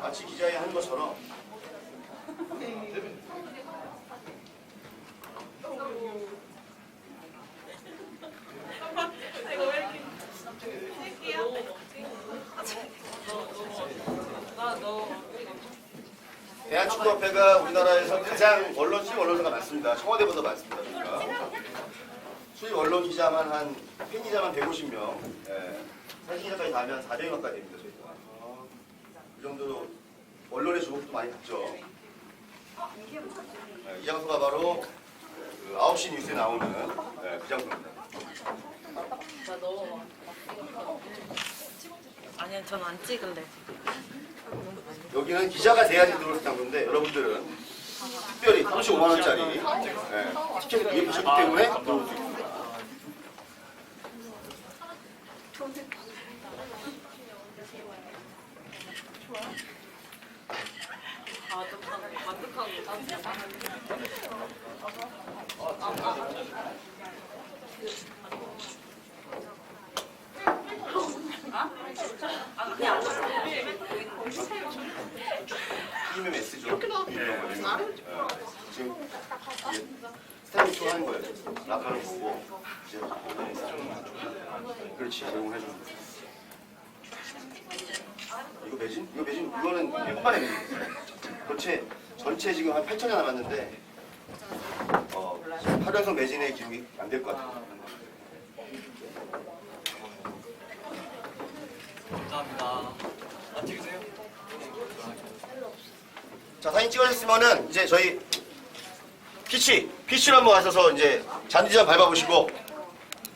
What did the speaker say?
마치 기자회 하는 것처럼 대한축구협회가 우리나라에서 가장 언론 수입 언론사가 많습니다. 청와대보다 많습니다. 저희가. 수입 언론 기자만 한 팬 기자만 150명, 예. 사진 기자까지 다 하면 400명 가까이 됩니다. 저희가. 그 정도로 언론의 주목도 많이 받죠. 예, 이 장소가 바로 그 9시 뉴스에 나오는 예, 그 장소입니다. 아니야 전안 찍을래 여기는 기자가 돼야지 들어올 장소인데 여러분들은 특별히 35만 원짜리 예, 티켓을 구입하셨기 때문에 들어올 수 있습니다. 이런 거. 예, 지금 이게 스타일링 쇼 하는 거예요. 라카를 보고 이제 그렇지 제공해 주는 거예요. 이거 매진? 이거 매진 이거는 후반에 매진. 전체 전체 지금 한 8천여 남았는데 어, 8연속 매진의 기록이 안 될 것 같아요. 감사합니다. 안 찍으세요? 자 사진 찍으셨으면은 이제 저희 피치 피치로 한번 가셔서 이제 잔디 좀 밟아보시고